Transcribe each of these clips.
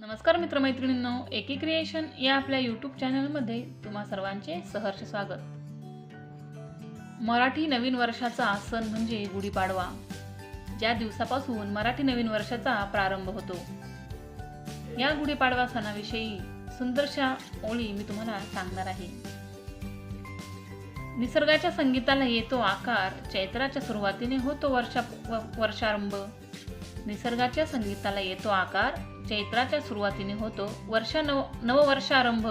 नमस्कार मित्रमैत्रिणींनो एकी क्रिएशन या आपल्या यूट्यूब चॅनलमध्ये तुम्हा सर्वांचे सहर्ष स्वागत. मराठी नवीन वर्षाचा सण म्हणजे गुढीपाडवा ज्या दिवसापासून मराठी नवीन वर्षाचा प्रारंभ होतो. या गुढीपाडवा सणाविषयी सुंदरशा ओळी मी तुम्हाला सांगणार आहे. निसर्गाच्या संगीताला येतो आकार चैत्राच्या सुरुवातीने होतो वर्षा वर्षारंभ. निसर्गाच्या संगीताला येतो आकार चैत्राच्या सुरुवातीने होतो. वर्ष नव नववर्षारंभ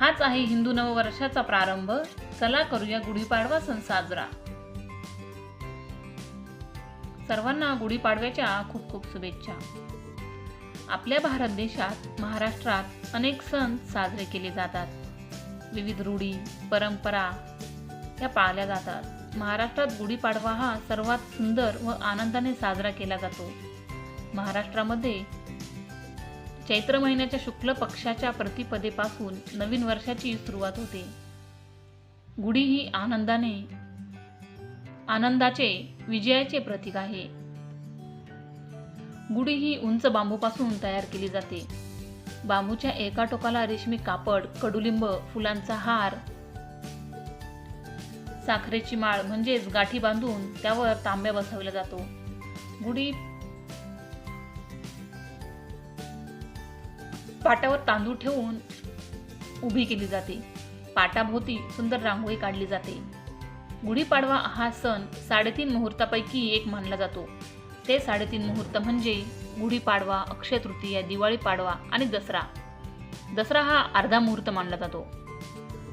हाच आहे हिंदू नववर्षाचा प्रारंभ. चला करूया गुढीपाडवा सण साजरा. सर्वांना गुढीपाडव्याच्या खूप खूप शुभेच्छा. आपल्या भारत देशात महाराष्ट्रात अनेक सण साजरे केले जातात. विविध रूढी परंपरा या पाळल्या जातात. महाराष्ट्रात गुढीपाडवा हा सर्वात सुंदर व आनंदाने साजरा केला जातो. महाराष्ट्रामध्ये चैत्र महिन्याच्या शुक्ल पक्षाच्या प्रतिपदेपासून नवीन वर्षाची सुरुवात होते. गुढी ही आनंदाने आनंदाचे विजयाचे प्रतीक आहे. गुढी ही उंच बांबूपासून तयार केली जाते. बांबूच्या एका टोकाला रेशमी कापड कडुलिंब फुलांचा हार साखरेची माळ म्हणजेच गाठी बांधून त्यावर तांब्या बसवला जातो. गुढी पाटावर तांदूळ ठेवून उभी केली जाते. पाटाभोवती सुंदर रांगोळी काढली जाते. गुढीपाडवा हा सण साडेतीन मुहूर्तापैकी एक मानला जातो. ते साडेतीन मुहूर्त म्हणजे गुढीपाडवा अक्षय तृतीया दिवाळी पाडवा आणि दसरा. दसरा हा अर्धा मुहूर्त मानला जातो.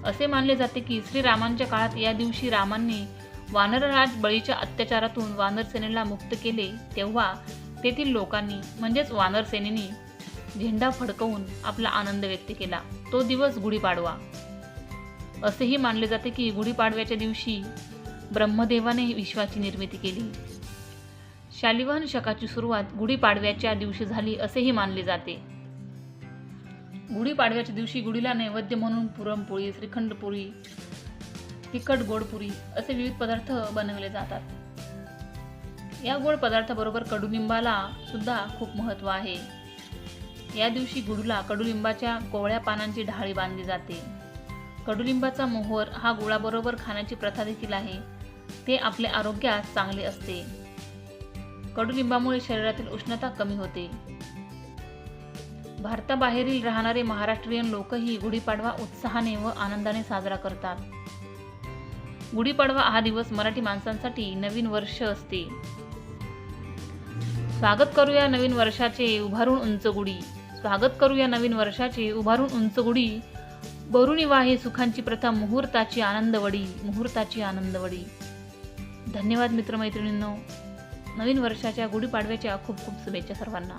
असे मानले जाते की श्रीरामांच्या काळात या दिवशी रामांनी वानरराज बळीच्या अत्याचारातून वानरसेनेला मुक्त केले तेव्हा तेथील लोकांनी म्हणजेच वानरसेनेनी झेंडा फडकवून आपला आनंद व्यक्त केला. तो दिवस गुढीपाडवा. असेही मानले जाते की गुढीपाडव्याच्या दिवशी ब्रह्मदेवाने विश्वाची निर्मिती केली. शालिवाहन शकाची सुरुवात गुढीपाडव्याच्या दिवशी झाली असेही मानले जाते. गुढीपाडव्याच्या दिवशी गुढीला नैवेद्य म्हणून पुरणपोळी श्रीखंडपुरी तिखट गोडपुरी असे विविध पदार्थ बनवले जातात. या गोड पदार्थाबरोबर कडुनिंबाला सुद्धा खूप महत्त्व आहे. या दिवशी गुडूला कडुलिंबाच्या कोवळ्या पानांची ढाळी बांधली जाते. कडुलिंबाचा मोहर हा गुळाबरोबर खाण्याची प्रथा देखील आहे. ते आपल्या आरोग्यास चांगले असते. कडुलिंबामुळे शरीरातील उष्णता कमी होते. भारताबाहेरील राहणारे महाराष्ट्रीयन लोकही गुढीपाडवा उत्साहाने व आनंदाने साजरा करतात. गुढीपाडवा हा दिवस मराठी माणसांसाठी नवीन वर्ष असते. स्वागत करूया नवीन वर्षाचे उभारून उंच गुढी. स्वागत करू या नवीन वर्षाचे उभारून उंच गुढी. बरुणी वाहे सुखांची प्रथा मुहूर्ताची आनंदवडी मुहूर्ताची आनंदवडी. धन्यवाद मित्रमैत्रिणींनो. नवीन वर्षाच्या गुढीपाडव्याच्या खूप खूप शुभेच्छा सर्वांना.